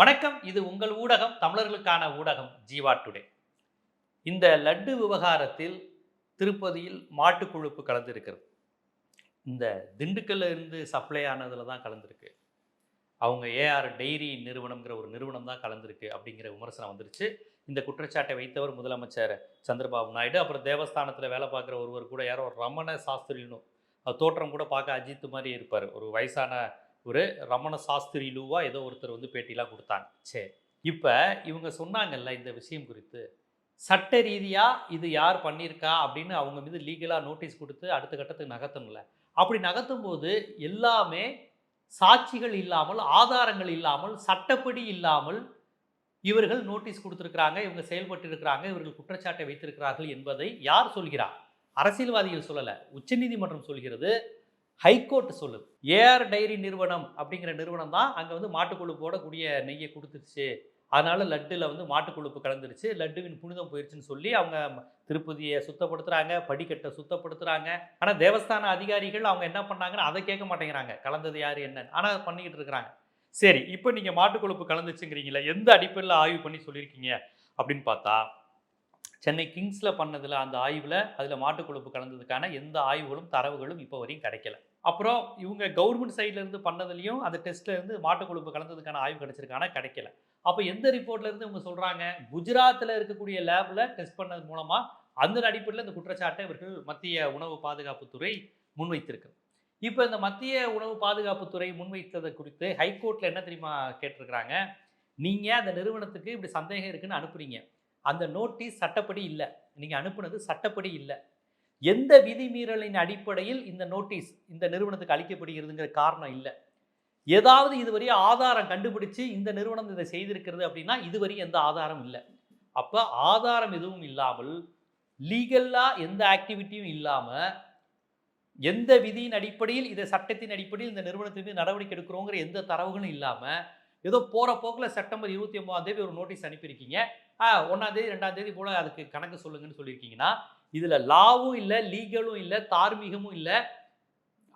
வணக்கம். இது உங்கள் ஊடகம் தமிழர்களுக்கான ஊடகம் ஜீவா டுடே. இந்த லட்டு விவகாரத்தில் திருப்பதியில் மாட்டு கொழுப்பு கலந்துருக்கிறது. இந்த திண்டுக்கல்ல இருந்து சப்ளை ஆனதுல தான் கலந்துருக்கு. அவங்க ஏஆர் டெய்ரி நிறுவனம்ங்கிற ஒரு நிறுவனம் தான் கலந்துருக்கு அப்படிங்கிற விமர்சனம் வந்துருச்சு. இந்த குற்றச்சாட்டை வைத்தவர் முதலமைச்சர் சந்திரபாபு நாயுடு அப்புறம் தேவஸ்தானத்தில் வேலை பார்க்குற ஒருவர் கூட யாரோ ரமண சாஸ்திரின்னு தோற்றம் கூட பார்க்க அஜித் மாதிரி இருப்பார். ஒரு வயசான ஒரு ரமண சாஸ்திரி லூவா ஏதோ ஒருத்தர் வந்து பேட்டிலாம் கொடுத்தாங்க. சரி. இப்போ இவங்க சொன்னாங்கல்ல இந்த விஷயம் குறித்து சட்ட ரீதியாக இது யார் பண்ணியிருக்கா அப்படின்னு அவங்க மீது லீகலாக நோட்டீஸ் கொடுத்து அடுத்த கட்டத்துக்கு நகர்த்தணும்ல. அப்படி நகர்த்தும் போது எல்லாமே சாட்சிகள் இல்லாமல் ஆதாரங்கள் இல்லாமல் சட்டப்படி இல்லாமல் இவர்கள் நோட்டீஸ் கொடுத்துருக்குறாங்க இவங்க செயல்பட்டு இருக்கிறாங்க இவர்கள் குற்றச்சாட்டை வைத்திருக்கிறார்கள் என்பதை யார் சொல்கிறார் அரசியல்வாதிகள் சொல்லலை உச்சநீதிமன்றம் சொல்கிறது ஹைகோர்ட் சொல்லுது. ஏஆர் டைரி நிறுவனம் அப்படிங்கிற நிறுவனம் தான் அங்கே வந்து மாட்டுக்கொழுப்போட கூடிய நெய்யை கொடுத்துருச்சு. அதனால் லட்டில் வந்து மாட்டுக்கொழுப்பு கலந்துருச்சு. லட்டுவின் புனிதம் போயிடுச்சுன்னு சொல்லி அவங்க திருப்பதியை சுத்தப்படுத்துகிறாங்க படிக்கட்டை சுத்தப்படுத்துகிறாங்க ஆனால் தேவஸ்தான அதிகாரிகள் அவங்க என்ன பண்ணாங்கன்னு அதை கேட்க மாட்டேங்கிறாங்க. கலந்தது யார் என்ன ஆனால் பண்ணிக்கிட்டு இருக்கிறாங்க. சரி இப்போ நீங்கள் மாட்டுக்கொழுப்பு கலந்துச்சுங்கிறீங்களா எந்த அடிப்படையில் ஆய்வு பண்ணி சொல்லியிருக்கீங்க அப்படின்னு பார்த்தா சென்னை கிங்ஸில் பண்ணதில் அந்த ஆய்வில் அதில் மாட்டுக்கொழுப்பு கலந்ததுக்கான எந்த ஆய்வுகளும் தரவுகளும் இப்போ வரையும் கிடைக்கல. அப்புறம் இவங்க கவர்மெண்ட் சைட்லேருந்து இருந்து அந்த டெஸ்ட்லேருந்து மாட்டு கொழுப்பு கலந்ததுக்கான ஆய்வு கிடைச்சிருக்கான கிடைக்கல. அப்போ எந்த ரிப்போர்ட்லேருந்து இவங்க சொல்கிறாங்க குஜராத்தில் இருக்கக்கூடிய லேபில் டெஸ்ட் பண்ணது மூலமாக அந்த அடிப்படையில் இந்த குற்றச்சாட்டை இவர்கள் மத்திய உணவு பாதுகாப்புத்துறை முன்வைத்திருக்கு. இப்போ இந்த மத்திய உணவு பாதுகாப்புத்துறை முன்வைத்ததை குறித்து ஹைகோர்ட்டில் என்ன தெரியுமா கேட்டிருக்கிறாங்க? நீங்கள் அந்த நிறுவனத்துக்கு இப்படி சந்தேகம் இருக்குன்னு அனுப்புறீங்க. அந்த நோட்டீஸ் சட்டப்படி இல்லை. நீங்கள் அனுப்புனது சட்டப்படி இல்லை. எந்த விதிமீறலின் அடிப்படையில் இந்த நோட்டீஸ் இந்த நிறுவனத்துக்கு அளிக்கப்படுகிறதுங்கிற காரணம் இல்லை. ஏதாவது இதுவரை ஆதாரம் கண்டுபிடிச்சு இந்த நிறுவனம் இதை செய்திருக்கிறது அப்படின்னா இதுவரை எந்த ஆதாரம் இல்லை. அப்போ ஆதாரம் எதுவும் இல்லாமல் லீகலாக எந்த ஆக்டிவிட்டியும் இல்லாமல் எந்த விதியின் அடிப்படையில் இதை சட்டத்தின் அடிப்படையில் இந்த நிறுவனத்தின் மீது நடவடிக்கை எடுக்கிறோங்கிற எந்த தரவுகளும் இல்லாமல் ஏதோ போகிற போக்கில் செப்டம்பர் இருபத்தி ஒன்பதாம் தேதி ஒரு நோட்டீஸ் அனுப்பியிருக்கீங்க. ஒன்றாம் தேதி ரெண்டாம் தேதி போல் அதுக்கு கணக்கு சொல்லுங்கன்னு சொல்லியிருக்கீங்கன்னா இதில் லாவும் இல்லை லீகலும் இல்லை தார்மீகமும் இல்லை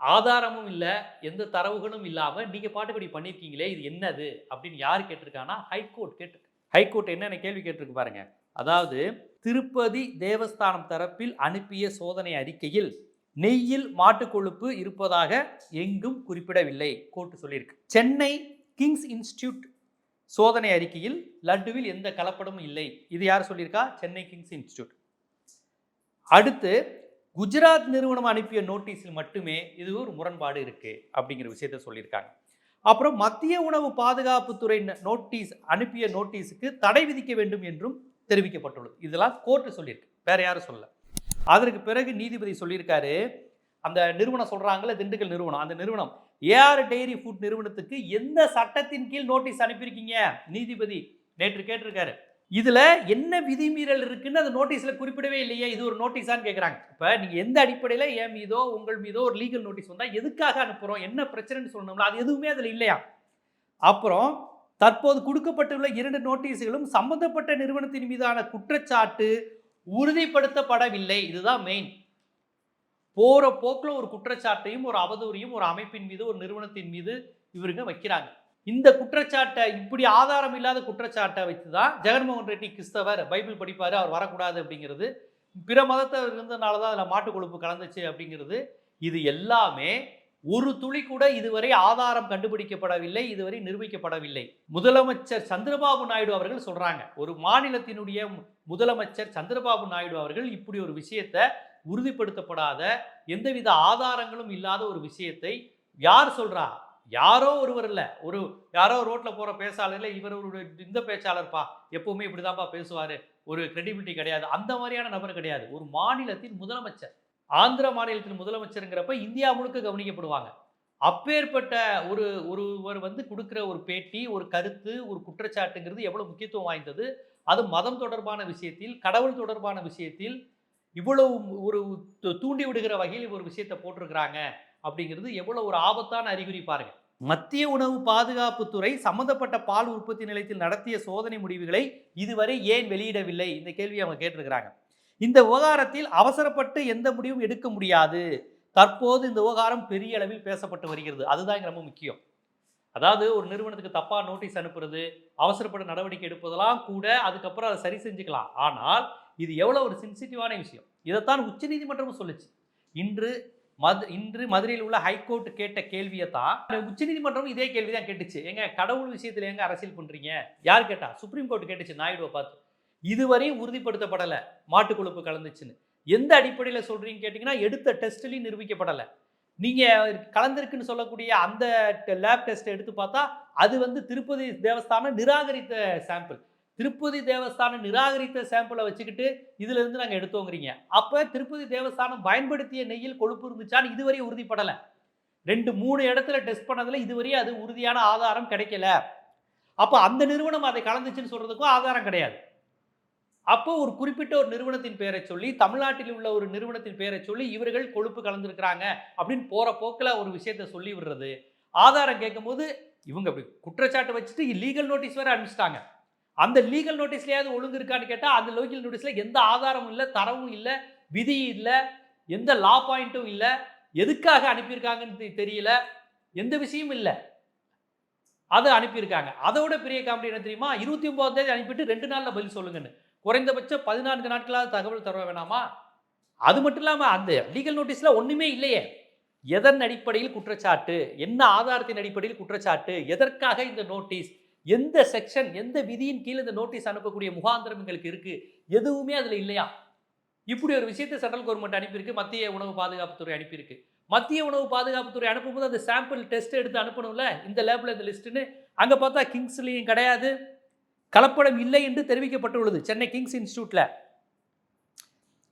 ஆதாரமும் இல்லை எந்த தரவுகளும் இல்லாமல் நீங்கள் பாட்டுப்படி பண்ணியிருக்கீங்களே இது என்னது அப்படின்னு யார் கேட்டிருக்காங்கன்னா ஹைகோர்ட் கேட்டு ஹைகோர்ட் என்னென்ன கேள்வி கேட்டிருக்கு பாருங்க. அதாவது திருப்பதி தேவஸ்தானம் தரப்பில் அனுப்பிய சோதனை அறிக்கையில் நெய்யில் மாட்டுக் கொழுப்பு இருப்பதாக எங்கும் குறிப்பிடவில்லை கோர்ட்டு சொல்லியிருக்கு. சென்னை கிங்ஸ் இன்ஸ்டியூட் சோதனை அறிக்கையில் லட்டுவில் எந்த கலப்படமும் இல்லை. இது யார் சொல்லியிருக்கா? Chennai kings institute. அடுத்து குஜராத் நிறுவனம் அனுப்பிய நோட்டீஸில் மட்டுமே இது ஒரு முரண்பாடு இருக்குது அப்படிங்கிற விஷயத்த சொல்லியிருக்காங்க. அப்புறம் மத்திய உணவு பாதுகாப்புத்துறை ந- நோட்டீஸ் அனுப்பிய நோட்டீஸுக்கு தடை விதிக்க வேண்டும் என்றும் தெரிவிக்கப்பட்டுள்ளது. இதெல்லாம் கோர்ட்டு சொல்லியிருக்கு. வேற யாரும் சொல்லல. அதற்கு பிறகு நீதிபதி சொல்லியிருக்காரு அந்த நிறுவனம் சொல்கிறாங்களே திண்டுக்கல் நிறுவனம் அந்த நிறுவனம் ஏஆர் டெய்ரி ஃபுட் நிறுவனத்துக்கு எந்த சட்டத்தின் கீழ் நோட்டீஸ் அனுப்பியிருக்கீங்க? நீதிபதி நேற்று கேட்டிருக்காரு. இதில் என்ன விதிமீறல் இருக்குன்னு அந்த நோட்டீஸில் குறிப்பிடவே இல்லையே இது ஒரு நோட்டீஸான்னு கேட்குறாங்க இப்போ நீங்கள் எந்த அடிப்படையில் என் மீதோ உங்கள் மீதோ ஒரு லீகல் நோட்டீஸ் வந்தால் எதுக்காக அனுப்புகிறோம் என்ன பிரச்சனைன்னு சொல்லணும்ல அது எதுவுமே அதில் இல்லையா? அப்புறம் தற்போது கொடுக்கப்பட்டுள்ள இரண்டு நோட்டீஸ்களும் சம்பந்தப்பட்ட நிறுவனத்தின் மீதான குற்றச்சாட்டு உறுதிப்படுத்தப்படவில்லை. இதுதான் மெயின் போகிற போக்கில் ஒரு குற்றச்சாட்டையும் ஒரு அவதூறையும் ஒரு அமைப்பின் மீது ஒரு நிறுவனத்தின் மீது இவருங்க வைக்கிறாங்க. இந்த குற்றச்சாட்டை இப்படி ஆதாரம் இல்லாத குற்றச்சாட்டை வச்சு தான் ஜெகன்மோகன் ரெட்டி கிறிஸ்தவர் பைபிள் படிப்பார் அவர் வரக்கூடாது அப்படிங்கிறது. பிற மதத்தை இருந்ததுனால தான் அதில் மாட்டு கொழுப்பு கலந்துச்சு அப்படிங்கிறது. இது எல்லாமே ஒரு துளி கூட இதுவரை ஆதாரம் கண்டுபிடிக்கப்படவில்லை இதுவரை நிரூபிக்கப்படவில்லை. முதலமைச்சர் சந்திரபாபு நாயுடு அவர்கள் சொல்றாங்க ஒரு மாநிலத்தினுடைய முதலமைச்சர் சந்திரபாபு நாயுடு அவர்கள் இப்படி ஒரு விஷயத்தை உறுதிப்படுத்தப்படாத எந்தவித ஆதாரங்களும் இல்லாத ஒரு விஷயத்தை யார் சொல்றா? யாரோ ஒருவர் இல்லை. ஒரு யாரோ ரோட்டில் போகிற பேச்சாளர்ல இவர் ஒரு இந்த பேச்சாளர்ப்பா. எப்பவுமே இப்படிதான்ப்பா பேசுவார். ஒரு கிரெடிபிலிட்டி கிடையாது. அந்த மாதிரியான நபர் கிடையாது. ஒரு மாநிலத்தின் முதலமைச்சர். ஆந்திர மாநிலத்தின் முதலமைச்சருங்கிறப்ப இந்தியா முழுக்க கவனிக்கப்படுவாங்க. அப்பேற்பட்ட ஒரு ஒருவர் வந்து கொடுக்குற ஒரு பேட்டி ஒரு கருத்து ஒரு குற்றச்சாட்டுங்கிறது எவ்வளோ முக்கியத்துவம் வாய்ந்தது? அது மதம் தொடர்பான விஷயத்தில் கடவுள் தொடர்பான விஷயத்தில் இவ்வளவு ஒரு தூண்டி விடுகிற வகையில் ஒரு விஷயத்தை போட்டிருக்கிறாங்க. அப்படிங்கிறது எவ்வளோ ஒரு ஆபத்தான அறிகுறி பாருங்கள் மத்திய உணவு பாதுகாப்புத்துறை சம்பந்தப்பட்ட பால் உற்பத்தி நிலையத்தில் நடத்திய சோதனை முடிவுகளை இதுவரை ஏன் வெளியிடவில்லை? இந்த கேள்வியை அவங்க கேட்டிருக்கிறாங்க. இந்த விவகாரத்தில் அவசரப்பட்டு எந்த முடிவும் எடுக்க முடியாது. தற்போது இந்த விவகாரம் பெரிய அளவில் பேசப்பட்டு வருகிறது. அதுதான் ரொம்ப முக்கியம். அதாவது ஒரு நிறுவனத்துக்கு தப்பாக நோட்டீஸ் அனுப்புறது அவசரப்பட நடவடிக்கை எடுப்பதெல்லாம் கூட அதுக்கப்புறம் அதை சரி செஞ்சுக்கலாம். ஆனால் இது எவ்வளோ ஒரு சென்சிட்டிவான விஷயம். இதைத்தான் உச்சநீதிமன்றமும் சொல்லுச்சு. இன்று மது இன்று மதுரையில் உள்ள ஹைகோர்ட் கேட்ட கேள்வியை தான் உச்சநீதிமன்றம் இதே கேள்வி தான் கேட்டுச்சு. எங்க கடவுள் விஷயத்துல எங்க அரசியல் பண்றீங்க? யார் கேட்டா? சுப்ரீம் கோர்ட் கேட்டுச்சு நாயுடுவை பார்த்து. இதுவரையும் உறுதிப்படுத்தப்படலை மாட்டு கொழுப்பு கலந்துச்சுன்னு. எந்த அடிப்படையில் சொல்றீங்க கேட்டிங்கன்னா எடுத்த டெஸ்ட்லையும் நிரூபிக்கப்படலை. நீங்கள் கலந்திருக்குன்னு சொல்லக்கூடிய அந்த லேப் டெஸ்ட் எடுத்து பார்த்தா அது வந்து திருப்பதி தேவஸ்தானம் நிராகரித்த சாம்பிள் திருப்பதி தேவஸ்தானம் நிராகரித்த சாம்பிளை வச்சுக்கிட்டு இதுலேருந்து நாங்கள் எடுத்தோங்கிறீங்க. அப்போ திருப்பதி தேவஸ்தானம் பயன்படுத்திய நெய்யில் கொழுப்பு இருந்துச்சான்னு இதுவரை உறுதிப்படலை. ரெண்டு மூணு இடத்துல டெஸ்ட் பண்ணதில் இதுவரையும் அது உறுதியான ஆதாரம் கிடைக்கல. அப்போ அந்த நிறுவனம் அதை கலந்துச்சுன்னு சொல்கிறதுக்கும் ஆதாரம் கிடையாது. அப்போ ஒரு குறிப்பிட்ட ஒரு நிறுவனத்தின் பெயரை சொல்லி தமிழ்நாட்டில் உள்ள ஒரு நிறுவனத்தின் பெயரை சொல்லி இவர்கள் கொழுப்பு கலந்துருக்கிறாங்க அப்படின்னு போகிற போக்கில் ஒரு விஷயத்த சொல்லி விடுறது. ஆதாரம் கேட்கும்போது இவங்க அப்படி குற்றச்சாட்டு வச்சுட்டு லீகல் நோட்டீஸ் வேற அனுப்பிச்சிட்டாங்க. அந்த லீகல் நோட்டீஸ்லேயாவது ஒழுங்கு இருக்கான்னு கேட்டால் அந்த லீகல் நோட்டீஸில் எந்த ஆதாரமும் இல்லை தரவும் இல்லை விதி இல்லை எந்த லா பாயிண்ட்டும் இல்லை எதுக்காக அனுப்பியிருக்காங்கன்னு தெரியல எந்த விஷயமும் இல்லை. அதை அனுப்பியிருக்காங்க. அதோட பெரிய காமெடி என்ன தெரியுமா? இருபத்தி ஒன்பதாம் தேதி அனுப்பிட்டு ரெண்டு நாளில் பதில் சொல்லுங்கன்னு. குறைந்தபட்சம் பதினான்கு நாட்களாவது தகவல் தர வேணாமா? அது மட்டும் இல்லாமல் அந்த லீகல் நோட்டீஸில் ஒன்றுமே இல்லையே. எதன் அடிப்படையில் குற்றச்சாட்டு? என்ன ஆதாரத்தின் அடிப்படையில் குற்றச்சாட்டு? எதற்காக இந்த நோட்டீஸ் எந்த செக்ஷன் எந்த விதியின் கீழே இந்த நோட்டீஸ் அனுப்பக்கூடிய முகாந்திரம் எங்களுக்கு இருக்குது எதுவுமே அதில் இல்லையா? இப்படி ஒரு விஷயத்தை சென்ட்ரல் கவர்மெண்ட் அனுப்பியிருக்கு மத்திய உணவு பாதுகாப்புத்துறை அனுப்பியிருக்கு. மத்திய உணவு பாதுகாப்புத்துறை அனுப்பும்போது அந்த சாம்பிள் டெஸ்ட் எடுத்து அனுப்பணும்ல? இந்த லேபில் இந்த லிஸ்ட்டுன்னு அங்கே பார்த்தா கிங்ஸ்லேயும் கிடையாது. கலப்படம் இல்லை என்று தெரிவிக்கப்பட்டுள்ளது. சென்னை கிங்ஸ் இன்ஸ்டியூட்டில்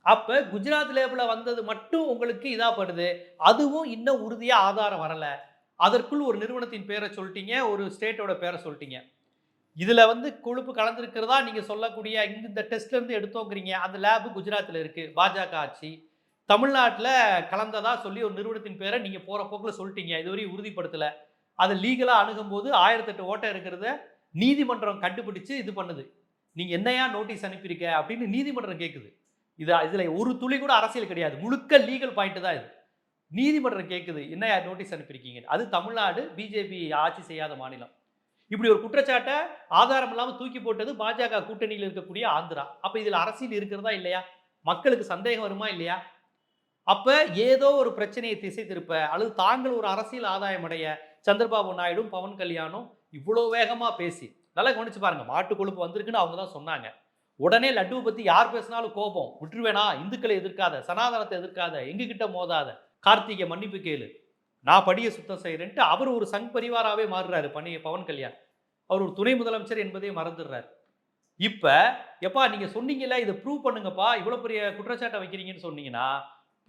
அப்போ குஜராத் லேபில் வந்தது மட்டும் உங்களுக்கு இதாகப்படுது அதுவும் இன்னும் உறுதியாக ஆதாரம் வரலை. அதற்குள் ஒரு நிறுவனத்தின் பேரை சொல்லிட்டீங்க ஒரு ஸ்டேட்டோட பேரை சொல்லிட்டீங்க. இதில் வந்து கொழுப்பு கலந்துருக்கிறதா நீங்கள் சொல்லக்கூடிய இங்கே இந்த டெஸ்ட்லேருந்து எடுத்தோங்கிறீங்க. அந்த லேபு குஜராத்தில் இருக்குது பாஜக ஆட்சி. தமிழ்நாட்டில் கலந்ததாக சொல்லி ஒரு நிறுவனத்தின் பேரை நீங்கள் போகிற போக்கில் சொல்லிட்டீங்க. இதுவரையும் உறுதிப்படுத்தலை. அதை லீகலாக அணுகும்போது ஆயிரத்தெட்டு ஓட்டை இருக்கிறத நீதிமன்றம் கண்டுபிடிச்சு இது பண்ணுது. நீங்கள் என்னையா நோட்டீஸ் அனுப்பியிருக்க அப்படின்னு நீதிமன்றம் கேட்குது இது இதில் ஒரு துளி கூட அரசியல் கிடையாது. முழுக்க லீகல் பாயிண்ட் தான் இது. நீதிமன்றம் கேட்குது என்ன நோட்டீஸ் அனுப்பியிருக்கீங்க? அது தமிழ்நாடு பிஜேபி ஆட்சி செய்யாத மாநிலம். இப்படி ஒரு குற்றச்சாட்டை ஆதாரம் இல்லாமல் தூக்கி போட்டது பாஜக கூட்டணியில் இருக்கக்கூடிய ஆந்திரா. அப்போ இதில் அரசியல் இருக்கிறதா இல்லையா? மக்களுக்கு சந்தேகம் வருமா இல்லையா? அப்போ ஏதோ ஒரு பிரச்சனையை திசை திருப்ப அல்லது தாங்கள் ஒரு அரசியல் ஆதாயம் அடைய சந்திரபாபு நாயுடும் பவன் கல்யாணும் இவ்வளோ வேகமாக பேசி நல்லா கவனிச்சு பாருங்க மாட்டு கொழுப்பு வந்திருக்குன்னு அவங்க தான் சொன்னாங்க. உடனே லட்டுவை பற்றி யார் பேசினாலும் கோபம். விட்டுருவேனா? இந்துக்களை எதிர்க்காத சனாதனத்தை எதிர்க்காத எங்ககிட்ட மோதாத கார்த்திகை மன்னிப்பு கேளு. நான் படியை சுத்தம் செய்கிறேன்ட்டு அவர் ஒரு சங் பரிவாராகவே மாறுறாரு பணி பவன் கல்யாண். அவர் ஒரு துணை முதலமைச்சர் என்பதே மறந்துடுறாரு. இப்போ எப்பா நீங்கள் சொன்னீங்கல்ல இதை ப்ரூவ் பண்ணுங்கப்பா இவ்வளோ பெரிய குற்றச்சாட்டை வைக்கிறீங்கன்னு சொன்னீங்கன்னா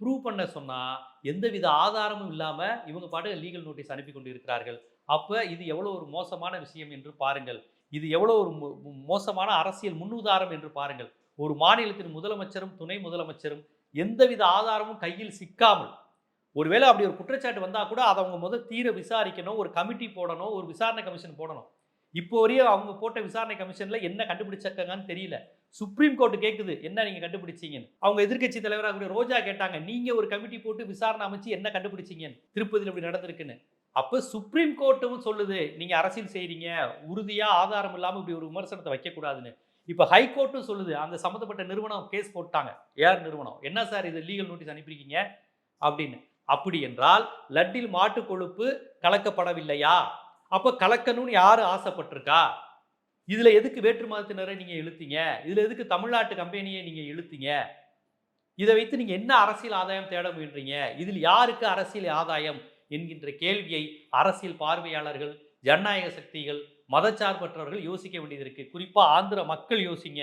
ப்ரூவ் பண்ண சொன்னால் எந்தவித ஆதாரமும் இல்லாமல் இவங்க பாட்டு லீகல் நோட்டீஸ் அனுப்பி கொண்டு இருக்கிறார்கள் அப்போ இது எவ்வளோ ஒரு மோசமான விஷயம் என்று பாருங்கள். இது எவ்வளோ ஒரு மோசமான அரசியல் முன்னுதாரம் என்று பாருங்கள். ஒரு மாநிலத்தின் முதலமைச்சரும் துணை முதலமைச்சரும் எந்தவித ஆதாரமும் கையில் சிக்காமல் ஒருவேளை அப்படி ஒரு குற்றச்சாட்டு வந்தால் கூட அதை அவங்க முதல் தீர விசாரிக்கணும் ஒரு கமிட்டி போடணும் ஒரு விசாரணை கமிஷன் போடணும். இப்போ வரையும் அவங்க போட்ட விசாரணை கமிஷனில் என்ன கண்டுபிடிச்சிருக்காங்கன்னு தெரியல. சுப்ரீம் கோர்ட் கேட்குது என்ன நீங்கள் கண்டுபிடிச்சீங்கன்னு? அவங்க எதிர்க்கட்சி தலைவராக கூடிய ரோஜா கேட்டாங்க நீங்கள் ஒரு கமிட்டி போட்டு விசாரணை அமைச்சு என்ன கண்டுபிடிச்சிங்கன்னு? திருப்பதியில் இப்படி நடந்திருக்குன்னு. அப்போ சுப்ரீம் கோர்ட்டும் சொல்லுது நீங்கள் அரசியல் செய்கிறீங்க உறுதியாக ஆதாரம் இல்லாமல் இப்படி ஒரு விமர்சனத்தை வைக்கக்கூடாதுன்னு. இப்போ ஹைகோர்ட்டும் சொல்லுது அந்த சம்மந்தப்பட்ட நிறுவனம் கேஸ் போட்டாங்க. ஏர் நிறுவனம்? என்ன சார் இது லீகல் நோட்டீஸ் அனுப்பியிருக்கீங்க? அப்படின்னு. அப்படி என்றால் லட்டில் மாட்டு கொழுப்பு கலக்கப்படவில்லையா? அப்போ கலக்கணும்னு யார் ஆசைப்பட்டிருக்கா? இதில் எதுக்கு வேற்று மதத்தினரை நீங்கள் இழுத்தீங்க? இதில் எதுக்கு தமிழ்நாட்டு கம்பெனியை நீங்கள் இழுத்தீங்க? இதை வைத்து நீங்கள் என்ன அரசியல் ஆதாயம் தேட முயன்றீங்க? இதில் யாருக்கு அரசியல் ஆதாயம்? என்கின்ற கேள்வியை அரசியல் பார்வையாளர்கள் ஜனநாயக சக்திகள் மதச்சார்பற்றவர்கள் யோசிக்க வேண்டியது இருக்குது குறிப்பாக ஆந்திர மக்கள் யோசிங்க.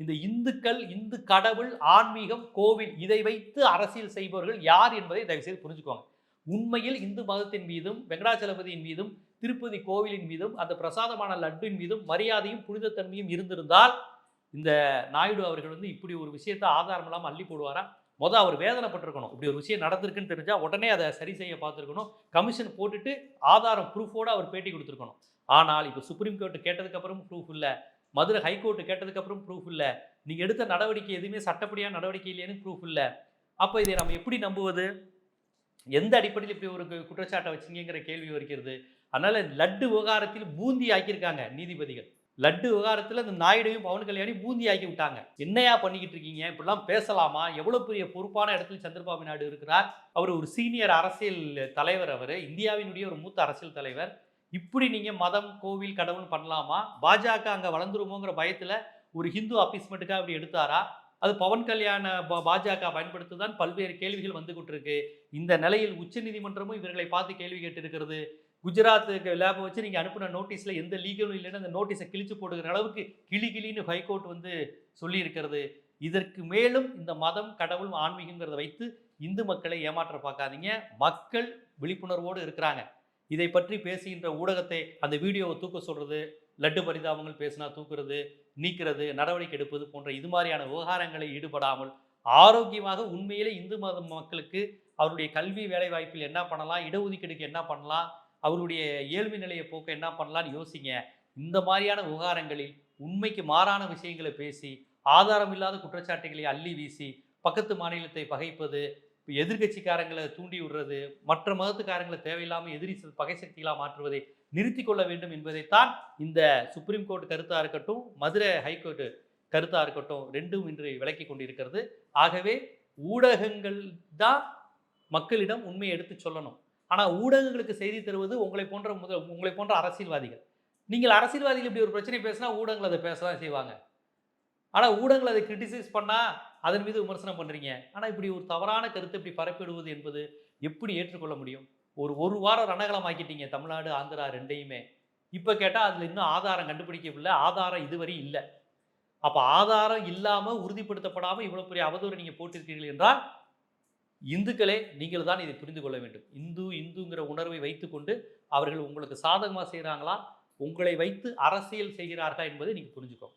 இந்த இந்துக்கள் இந்து கடவுள் ஆன்மீகம் கோவில் இதை வைத்து அரசியல் செய்பவர்கள் யார் என்பதை தயவுசெய்து புரிஞ்சுக்கோங்க. உண்மையில் இந்து மதத்தின் மீதும் வெங்கடாச்சலபதியின் மீதும் திருப்பதி கோவிலின் மீதும் அந்த பிரசாதமான லட்டுவின் மீதும் மரியாதையும் புனிதத்தன்மையும் இருந்திருந்தால் இந்த நாயுடு அவர்கள் வந்து இப்படி ஒரு விஷயத்தை ஆதாரம் இல்லாமல் அள்ளி போடுவாரா? முத அவர் வேதனைப்பட்டிருக்கணும். இப்படி ஒரு விஷயம் நடந்திருக்குன்னு தெரிஞ்சால் உடனே அதை சரி செய்ய பார்த்துருக்கணும். கமிஷன் போட்டுட்டு ஆதாரம் ப்ரூஃபோட அவர் பேட்டி கொடுத்துருக்கணும். ஆனால் இப்போ சுப்ரீம் கோர்ட் கேட்டதுக்கப்புறம் ப்ரூஃப் இல்லை. மதுரை ஹைகோர்ட்டு கேட்டதுக்கப்புறம் ப்ரூஃப் இல்லை. நீங்கள் எடுத்த நடவடிக்கை எதுவுமே சட்டப்படியான நடவடிக்கை இல்லைன்னு ப்ரூஃப் இல்லை. அப்போ இதை நம்ம எப்படி நம்புவது? எந்த அடிப்படையில் இப்படி ஒரு குற்றச்சாட்டை வச்சிங்கிற கேள்வி வருகிறது. அதனால் லட்டு விவகாரத்தில் பூந்தி ஆக்கியிருக்காங்க நீதிபதிகள். லட்டு விவகாரத்தில் இந்த நாயுடையும் பவன் கல்யாணி பூந்தி ஆக்கி விட்டாங்க. என்னையா பண்ணிக்கிட்டு இருக்கீங்க? இப்படிலாம் பேசலாமா? எவ்வளோ பெரிய பொறுப்பான இடத்துல சந்திரபாபு நாயுடு இருக்கிறார்? அவர் ஒரு சீனியர் அரசியல் தலைவர் அவர். இந்தியாவினுடைய ஒரு மூத்த அரசியல் தலைவர். இப்படி நீங்கள் மதம் கோவில் கடவுள் பண்ணலாமா? பாஜக அங்கே வளர்ந்துருமோங்கிற பயத்தில் ஒரு ஹிந்து அப்பீஸ்மெண்ட்டுக்காக அப்படி எடுத்தாரா? அது பவன் கல்யாண பாஜக பயன்படுத்தி தான் பல்வேறு கேள்விகள் வந்து கொண்டிருக்கு இந்த நிலையில் உச்சநீதிமன்றமும் இவர்களை பார்த்து கேள்வி கேட்டிருக்கிறது. குஜராத்துக்கு லேபை வச்சு நீங்கள் அனுப்பின நோட்டீஸில் எந்த லீகலும் இல்லைன்னு அந்த நோட்டீஸை கிழிச்சு போடுகிற அளவுக்கு கிளி கிளின்னு ஹைகோர்ட் வந்து சொல்லியிருக்கிறது. இதற்கு மேலும் இந்த மதம் கடவுள் ஆன்மீகங்கிறத வைத்து இந்து மக்களை ஏமாற்ற பார்க்காதீங்க. மக்கள் விழிப்புணர்வோடு இருக்கிறாங்க. இதை பற்றி பேசுகின்ற ஊடகத்தை அந்த வீடியோவை தூக்க சொல்றது லட்டு பரிதாபங்கள் பேசினா தூக்குறது நீக்கிறது நடவடிக்கை எடுப்பது போன்ற இது மாதிரியான விவகாரங்களில் ஈடுபடாமல் ஆரோக்கியமாக உண்மையிலே இந்து மத மக்களுக்கு அவருடைய கல்வி வேலைவாய்ப்பில் என்ன பண்ணலாம் இடஒதுக்கீடுக்கு என்ன பண்ணலாம் அவருடைய ஏழ்மை நிலையை போக்க என்ன பண்ணலாம்னு யோசிங்க. இந்த மாதிரியான விவகாரங்களில் உண்மைக்கு மாறான விஷயங்களை பேசி ஆதாரம் இல்லாத குற்றச்சாட்டுகளை அள்ளி வீசி பக்கத்து மாநிலத்தை பகைப்பது இப்போ எதிர்கட்சிக்காரங்களை தூண்டி விடுறது மற்ற மதத்துக்காரங்களை தேவையில்லாமல் எதிரி பகை சக்திகளாக மாற்றுவதை நிறுத்தி கொள்ள வேண்டும் என்பதைத்தான் இந்த சுப்ரீம் கோர்ட் கருத்தாக இருக்கட்டும் மதுரை ஹைகோர்ட் கருத்தாக இருக்கட்டும் ரெண்டும் இன்று விளக்கி கொண்டிருக்கிறது. ஆகவே ஊடகங்கள் தான் மக்களிடம் உண்மையை எடுத்து சொல்லணும். ஆனால் ஊடகங்களுக்கு செய்தி தருவது உங்களை போன்ற முத உங்களை போன்ற அரசியல்வாதிகள். நீங்கள் அரசியல்வாதிகள் இப்படி ஒரு பிரச்சனை பேசினா ஊடகங்கள் அதை பேச தான் செய்வாங்க. ஆனால் ஊடகங்கள் அதை கிரிட்டிசைஸ் பண்ணால் அதன் மீது விமர்சனம் பண்ணுறீங்க ஆனால் இப்படி ஒரு தவறான கருத்தை இப்படி பரப்பிடுவது என்பது எப்படி ஏற்றுக்கொள்ள முடியும்? ஒரு ஒரு வாரம் ரணகலம் ஆக்கிட்டீங்க தமிழ்நாடு ஆந்திரா ரெண்டையுமே. இப்போ கேட்டால் அதில் இன்னும் ஆதாரம் கண்டுபிடிக்கவில்லை. ஆதாரம் இதுவரை இல்லை. அப்போ ஆதாரம் இல்லாமல் உறுதிப்படுத்தப்படாமல் இவ்வளோ பெரிய அவதூறு நீங்கள் போட்டிருக்கீர்கள் என்றால் இந்துக்களே நீங்கள் தான் இதை புரிந்து கொள்ள வேண்டும். இந்து இந்துங்கிற உணர்வை வைத்துக்கொண்டு அவர்கள் உங்களுக்கு சாதகமாக செய்கிறாங்களா உங்களை வைத்து அரசியல் செய்கிறார்களா என்பதை நீங்கள் புரிஞ்சுக்கோங்க.